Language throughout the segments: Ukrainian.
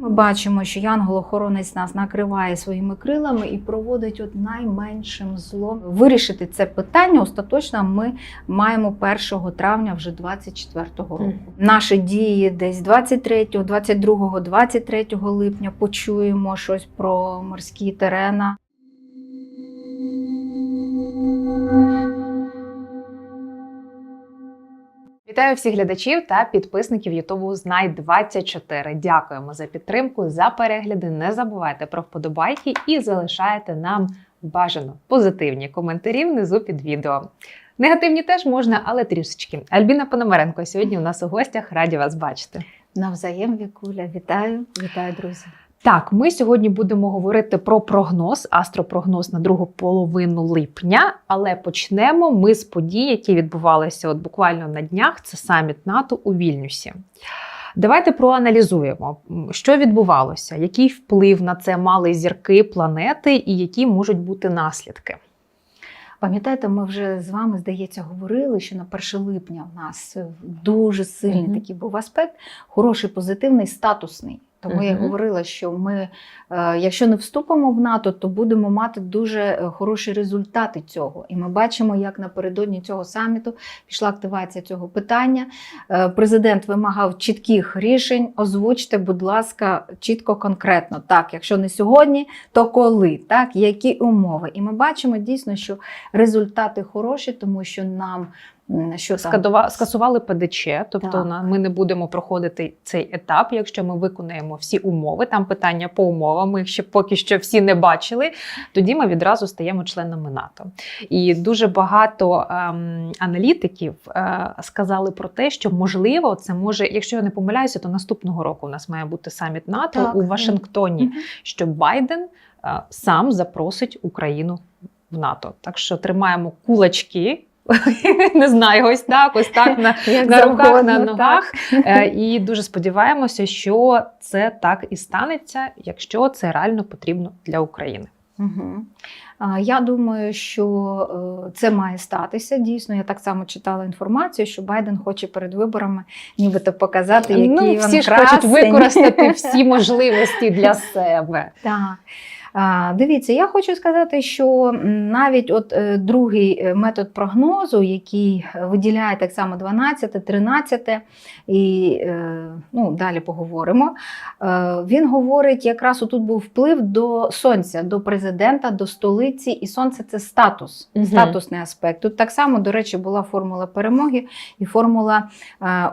Ми бачимо, що янгол-охоронець нас накриває своїми крилами і проводить от найменшим злом. Вирішити це питання остаточно ми маємо 1 травня вже 24-го року. Mm. Наші дії десь 23, 22, 23 липня почуємо щось про морські терена. Вітаю всіх глядачів та підписників Ютубу Знай 24. Дякуємо за підтримку, за перегляди. Не забувайте про вподобайки і залишайте нам бажано позитивні коментарі внизу під відео. Негативні теж можна, але трішечки. Альбіна Пономаренко сьогодні у нас у гостях. Раді вас бачити. Навзаєм Вікуля, вітаю, вітаю, друзі. Так, ми сьогодні будемо говорити про прогноз, астропрогноз на другу половину липня. Але почнемо ми з подій, які відбувалися от буквально на днях. Це саміт НАТО у Вільнюсі. Давайте проаналізуємо, що відбувалося, який вплив на це мали зірки, планети, і які можуть бути наслідки. Пам'ятаєте, ми вже з вами, здається, говорили, що на 1 липня в нас дуже сильний Мгм. такий був аспект, хороший, позитивний, статусний. Тому я говорила, що ми, е, якщо не вступимо в НАТО, то будемо мати дуже е, хороші результати цього. І ми бачимо, як напередодні цього саміту пішла активація цього питання. Е, Президент вимагав чітких рішень. Озвучте, будь ласка, чітко, конкретно. Так, якщо не сьогодні, то коли, так, які умови. І ми бачимо дійсно, що результати хороші, тому що нам що Скадова- скасували ПДЧ, тобто Так. ми не будемо проходити цей етап, якщо ми виконаємо всі умови. Там питання по умовам, ми їх ще поки що всі не бачили. Тоді ми відразу стаємо членами НАТО. І дуже багато ем, аналітиків е, сказали про те, що можливо, це може, якщо я не помиляюся, то наступного року у нас має бути саміт НАТО Так. у Вашингтоні, Мгм. що Байден е, сам запросить Україну в НАТО. Так що тримаємо кулачки. Не знаю, ось так, ось так на, Як на руках, завгодно, на ногах. Е, І дуже сподіваємося, що це так і станеться, якщо це реально потрібно для України. Угу. Я думаю, що е, це має статися. Дійсно, я так само читала інформацію, що Байден хоче перед виборами нібито показати, який ну, він ж красень. хочуть використати всі можливості для себе. Так. Дивіться, я хочу сказати, що навіть от е, другий е, метод прогнозу, який е, виділяє так само 12, 13, і ну, далі поговоримо. Він говорить, якраз отут був вплив до сонця, до президента, до столиці, і сонце це статус, статусний аспект. Тут так само, до речі, була формула перемоги і формула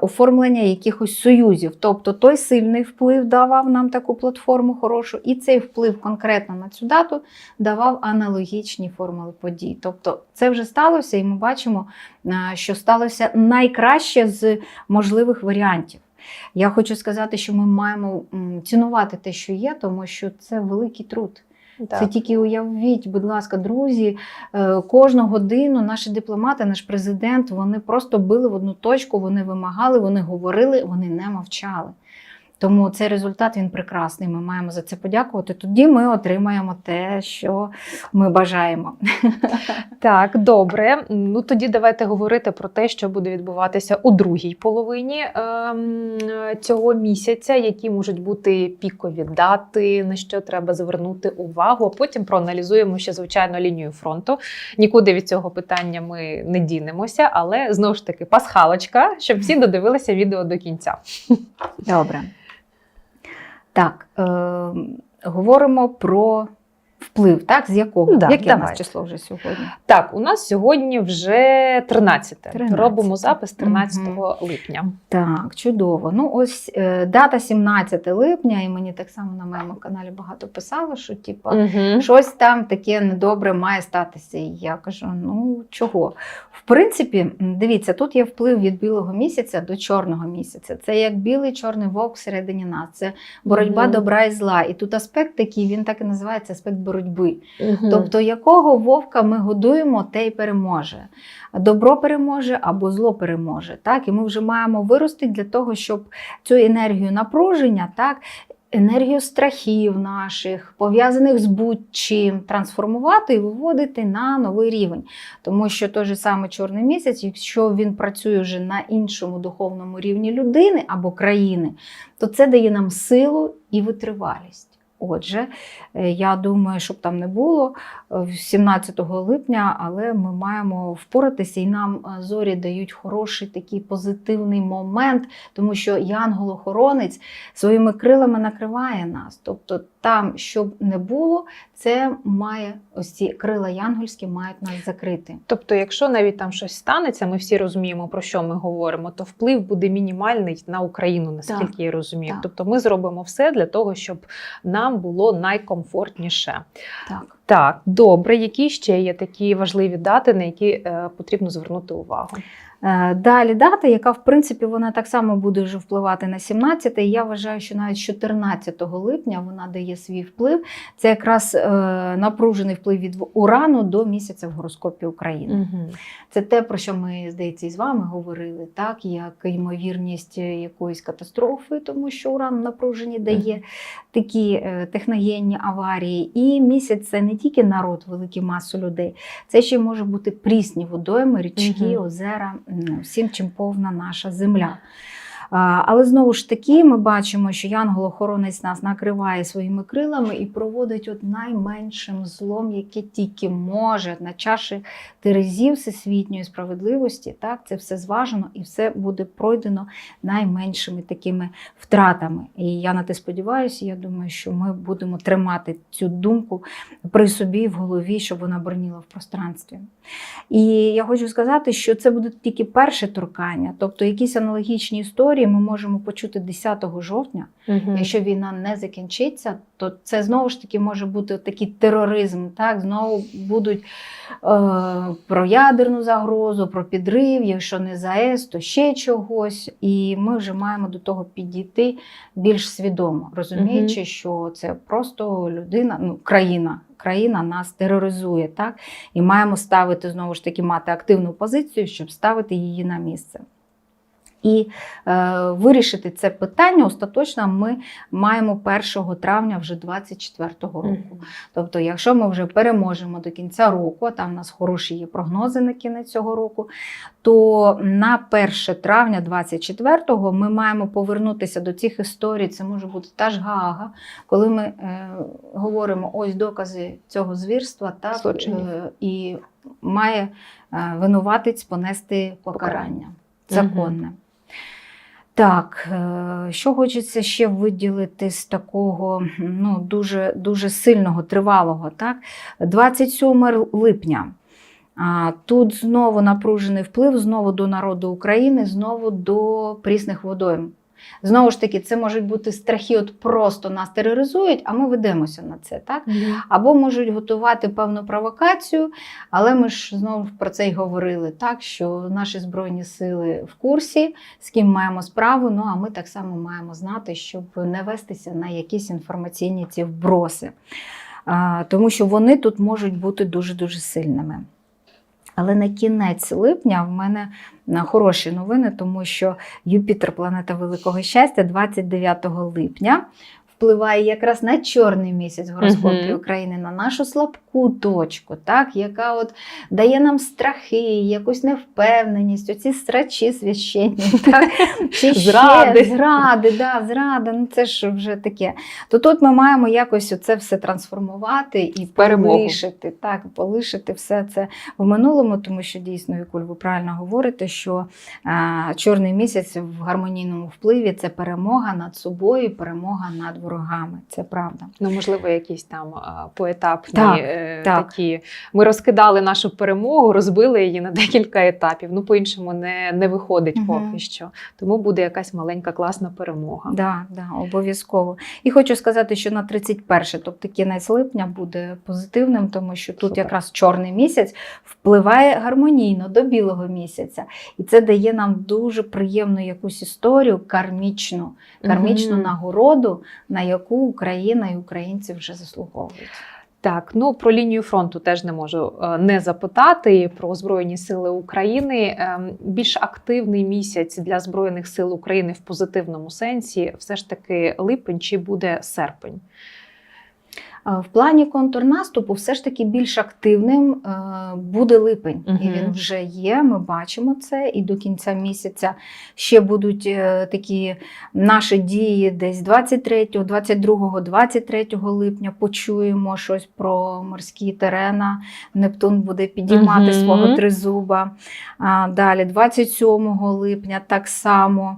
оформлення якихось союзів. Тобто той сильний вплив давав нам таку платформу хорошу, і цей вплив конкретно на цю дату давав аналогічні формули подій. Тобто це вже сталося, і ми бачимо, е, що сталося найкраще з можливих варіантів. Я хочу сказати, що ми маємо цінувати те, що є, тому що це великий труд. Це тільки уявіть, будь ласка, друзі, е, кожну годину наші дипломати, наш президент, вони просто били в одну точку, вони вимагали, вони говорили, вони не мовчали. Тому цей результат він прекрасний. Ми маємо за це подякувати. Тоді ми отримаємо те, що ми бажаємо. Так, добре. Ну тоді давайте говорити про те, що буде відбуватися у другій половині ем, цього місяця, які можуть бути пікові дати, на що треба звернути увагу. А потім проаналізуємо ще звичайно лінію фронту. Нікуди від цього питання ми не дінемося, але знову ж таки пасхалочка, щоб всі додивилися відео до кінця. Добре. Так, е, говоримо про вплив, так? З якого? Да, Яке у нас число вже сьогодні? Так, у нас сьогодні вже 13. 13. Робимо запис 13 Мгм. липня. Так, чудово. Ну, ось е, дата 17 липня, і мені так само на моєму каналі багато писало, що типу, Угу. щось там таке недобре має статися. І я кажу: ну чого? В принципі, дивіться, тут є вплив від білого місяця до чорного місяця. Це як білий чорний вовк всередині нас. Це боротьба Мгм. добра і зла. І тут аспект такий, він так і називається аспект боротьби. Тобто, якого вовка ми годуємо, те й переможе. Добро переможе або зло переможе. Так? І ми вже маємо вирости для того, щоб цю енергію напруження, так, енергію страхів наших, пов'язаних з будь-чим, трансформувати і виводити на новий рівень. Тому що той же самий чорний місяць, якщо він працює вже на іншому духовному рівні людини або країни, то це дає нам силу і витривалість. Отже, е, я думаю, щоб там не було е, 17 липня, але ми маємо впоратися, і нам е, зорі дають хороший такий позитивний момент, тому що янгол-охоронець своїми крилами накриває нас. Тобто, там, щоб не було, це має ось ці крила янгольські мають нас закрити. Тобто, якщо навіть там щось станеться, ми всі розуміємо, про що ми говоримо, то вплив буде мінімальний на Україну, наскільки Так, я розумію. так. Тобто ми зробимо все для того, щоб нам було найкомфортніше. Так. Так, добре, які ще є такі важливі дати, на які е, потрібно звернути увагу? Е, Далі дата, яка в принципі вона так само буде вже впливати на 17 і Я вважаю, що навіть 14 липня вона дає свій вплив. Це якраз е, напружений вплив від урану до місяця в гороскопі України. Угу. Це те, про що ми, здається, із вами говорили, так як ймовірність якоїсь катастрофи, тому що уран в напруженні дає такі е, техногенні аварії. І місяць це не тільки народ, великі маси людей, це ще може бути прісні водойми, річки, Мгм. озера, м, всім, чим повна наша земля. Але знову ж таки, ми бачимо, що янгол-охоронець нас накриває своїми крилами і проводить от найменшим злом, яке тільки може на чаші терезів всесвітньої справедливості. Так, це все зважено і все буде пройдено найменшими такими втратами. І я на те сподіваюся. Я думаю, що ми будемо тримати цю думку при собі в голові, щоб вона броніла в пространстві. І я хочу сказати, що це буде тільки перше торкання, тобто якісь аналогічні історії ми можемо почути 10 жовтня. Якщо війна не закінчиться, то це знову ж таки може бути такий тероризм. Так, знову будуть е, про ядерну загрозу, про підрив, якщо не ЗАЕС, то ще чогось. І ми вже маємо до того підійти більш свідомо, розуміючи, що це просто людина, ну країна. Країна нас тероризує, так? І маємо ставити знову ж таки мати активну позицію, щоб ставити її на місце. І е, вирішити це питання остаточно ми маємо 1 травня вже 24-го року. Тобто, якщо ми вже переможемо до кінця року, а там у нас хороші є прогнози на кінець цього року, то на 1 травня 24-го ми маємо повернутися до цих історій. Це може бути та ж Гаага, коли ми е, говоримо ось докази цього звірства, так, е, і має е, винуватець понести покарання законне. Так, е, що хочеться ще виділити з такого ну, дуже, дуже сильного, тривалого, так? 27 липня. Тут знову напружений вплив, знову до народу України, знову до прісних водойм. Знову ж таки, це можуть бути страхи, от просто нас тероризують, а ми ведемося на це. так? Або можуть готувати певну провокацію, але ми ж знову про це й говорили, так що наші збройні сили в курсі, з ким маємо справу. Ну а ми так само маємо знати, щоб не вестися на якісь інформаційні ці вброси, тому що вони тут можуть бути дуже дуже сильними. Але на кінець липня в мене хороші новини, тому що Юпітер, планета великого щастя, 29 липня впливає якраз на чорний місяць в гороскопі Мгм. України, на нашу слабку точку, так, яка от дає нам страхи, якусь невпевненість, оці страчі священні, так, чи ще Зради. зради, да, зрада, ну це ж вже таке. То тут ми маємо якось це все трансформувати і перемогу. полишити, так, полишити все це в минулому, тому що дійсно, Вікуль, ви правильно говорите, що а, чорний місяць в гармонійному впливі це перемога над собою, перемога над ворогами. Це правда. Ну, можливо, якісь там поетапні Так, е, так. такі. Ми розкидали нашу перемогу, розбили її на декілька етапів. Ну, по-іншому не, не виходить Мгм. поки що. Тому буде якась маленька класна перемога. Да, да, обов'язково. І хочу сказати, що на 31, тобто кінець липня, буде позитивним, тому що тут Супер. якраз чорний місяць впливає гармонійно до білого місяця. І це дає нам дуже приємну якусь історію, кармічну, кармічну Мгм. нагороду, на яку Україна і українці вже заслуговують. Так, ну про лінію фронту теж не можу е, не запитати про Збройні Сили України. Ем, Більш активний місяць для Збройних сил України в позитивному сенсі, все ж таки липень чи буде серпень? В плані контрнаступу все ж таки більш активним е, буде липень, і він вже є. Ми бачимо це. І до кінця місяця ще будуть е, такі наші дії десь 23, 22, 23 липня. Почуємо щось про морські терена. Нептун буде підіймати Мгм. свого тризуба. Далі, 27 липня, так само.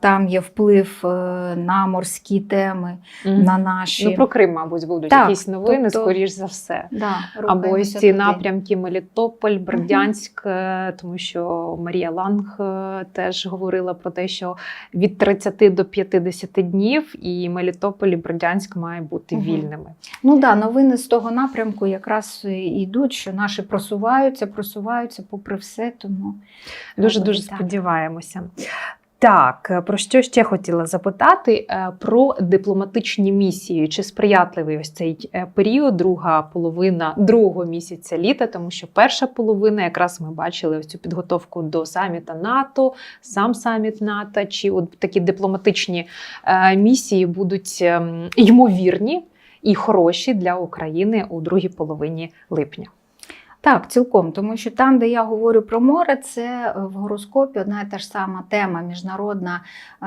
Там є вплив е, на морські теми, на наші. Ну, про Крим, мабуть, будуть Так, якісь новини, тобто- скоріш за все. Да, Або ось ці туди. напрямки Мелітополь, Бердянськ, е, тому що Марія Ланг е, теж говорила про те, що від 30 до 50 днів і Мелітополь і Бердянськ має бути Мгм. вільними. Ну да, новини з того напрямку якраз йдуть, що наші просуваються, просуваються попри все. Тому Дуже дуже так. сподіваємося. Так, е, про що ще хотіла запитати? Е, Про дипломатичні місії. Чи сприятливий ось цей е, період, друга половина другого місяця літа, тому що перша половина, якраз ми бачили ось цю підготовку до саміта НАТО, сам саміт НАТО, чи от такі дипломатичні місії будуть ем, ймовірні і хороші для України у другій половині липня. Так, цілком, тому що там, де я говорю про море, це е, в гороскопі одна і та ж сама тема міжнародна е,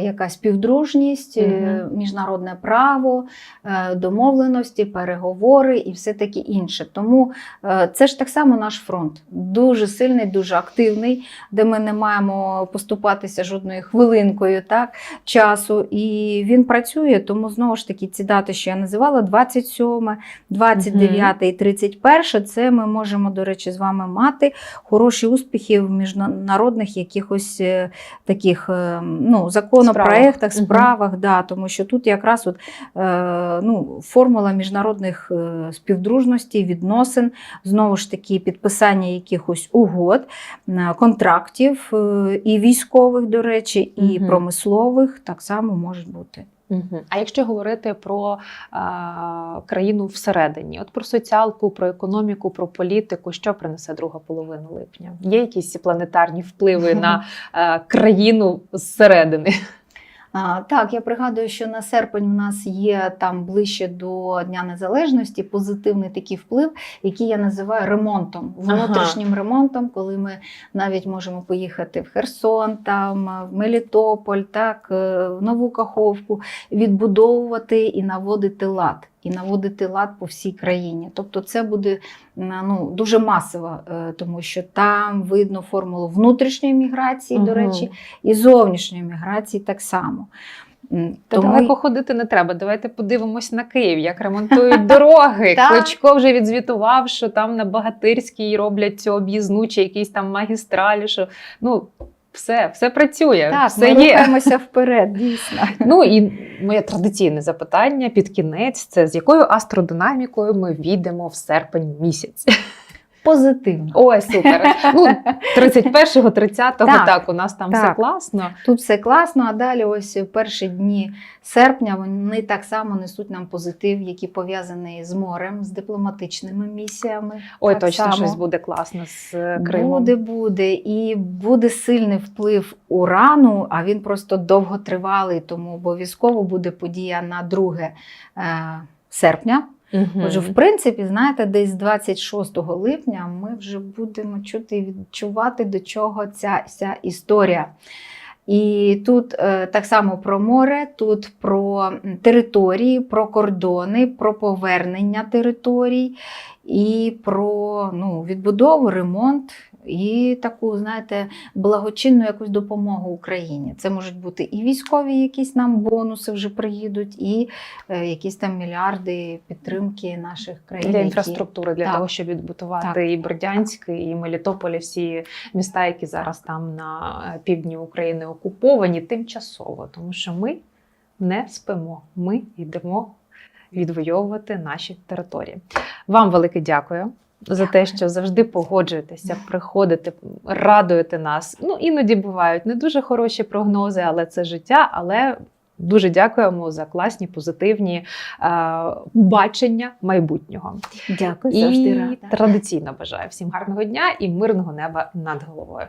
якась співдружність, е, міжнародне право, е, домовленості, переговори і все таке інше. Тому е, це ж так само наш фронт. Дуже сильний, дуже активний, де ми не маємо поступатися жодною хвилинкою так, часу. І він працює, тому знову ж таки ці дати, що я називала, 27, 29 і 31, це ми можемо, до речі, з вами мати хороші успіхи в міжнародних якихось е, таких е, ну, законопроектах, Справах. справах, да, тому що тут якраз от, е, ну, формула міжнародних співдружностей, відносин, знову ж таки, підписання якихось угод, контрактів і військових, до речі, і Мгм. промислових так само можуть бути. А якщо говорити про а, країну всередині, от про соціалку, про економіку, про політику, що принесе друга половина липня? Є якісь планетарні впливи на а, країну зсередини? Так, я пригадую, що на серпень у нас є там ближче до Дня Незалежності позитивний такий вплив, який я називаю ремонтом, внутрішнім ремонтом, коли ми навіть можемо поїхати в Херсон, там в Мелітополь, так, е, в Нову Каховку, відбудовувати і наводити лад. І наводити лад по всій країні. Тобто це буде ну, дуже масово, е, тому що там видно формулу внутрішньої міграції, до речі, і зовнішньої міграції так само. Та Тому далеко ходити не треба. Давайте подивимось на Київ, як ремонтують дороги. Кличко вже відзвітував, що там на Багатирській роблять цю об'їзну чи якісь там магістралі. Що ну все, все працює, так, все ми є. рухаємося вперед, дійсно. Ну і моє традиційне запитання під кінець: це з якою астродинамікою ми війдемо в серпень місяць? Позитивно. Ой, супер! Ну 31-го, 30-го, так, Так, у нас там так. все класно. Тут все класно, а далі ось перші дні серпня вони так само несуть нам позитив, який пов'язаний з морем, з дипломатичними місіями. Ой, Так точно само. щось буде класно з е, Кримом. Буде, буде. І буде сильний вплив урану, а він просто довготривалий, тому обов'язково буде подія на 2 е, серпня. Мгм. Отже, в принципі, знаєте, десь 26 липня ми вже будемо чути і відчувати, до чого ця ця історія. І тут е, так само про море, тут про території, про кордони, про повернення територій і про ну, відбудову, ремонт і таку, знаєте, благочинну якусь допомогу Україні. Це можуть бути і військові якісь нам бонуси вже приїдуть, і е, якісь там мільярди підтримки наших країн. Для інфраструктури, для Так. того, щоб відбудувати Так. і Бердянськ, і Мелітополь, і всі міста, які зараз там на е, півдні України окуповані, тимчасово, тому що ми не спимо. Ми йдемо відвоювати наші території. Вам велике дякую. За те, що завжди погоджуєтеся, приходите, радуєте нас. Ну іноді бувають не дуже хороші прогнози, але це життя. Але Дуже дякуємо за класні, позитивні е, бачення майбутнього. Дякую, завжди І рада. традиційно бажаю всім гарного дня і мирного неба над головою.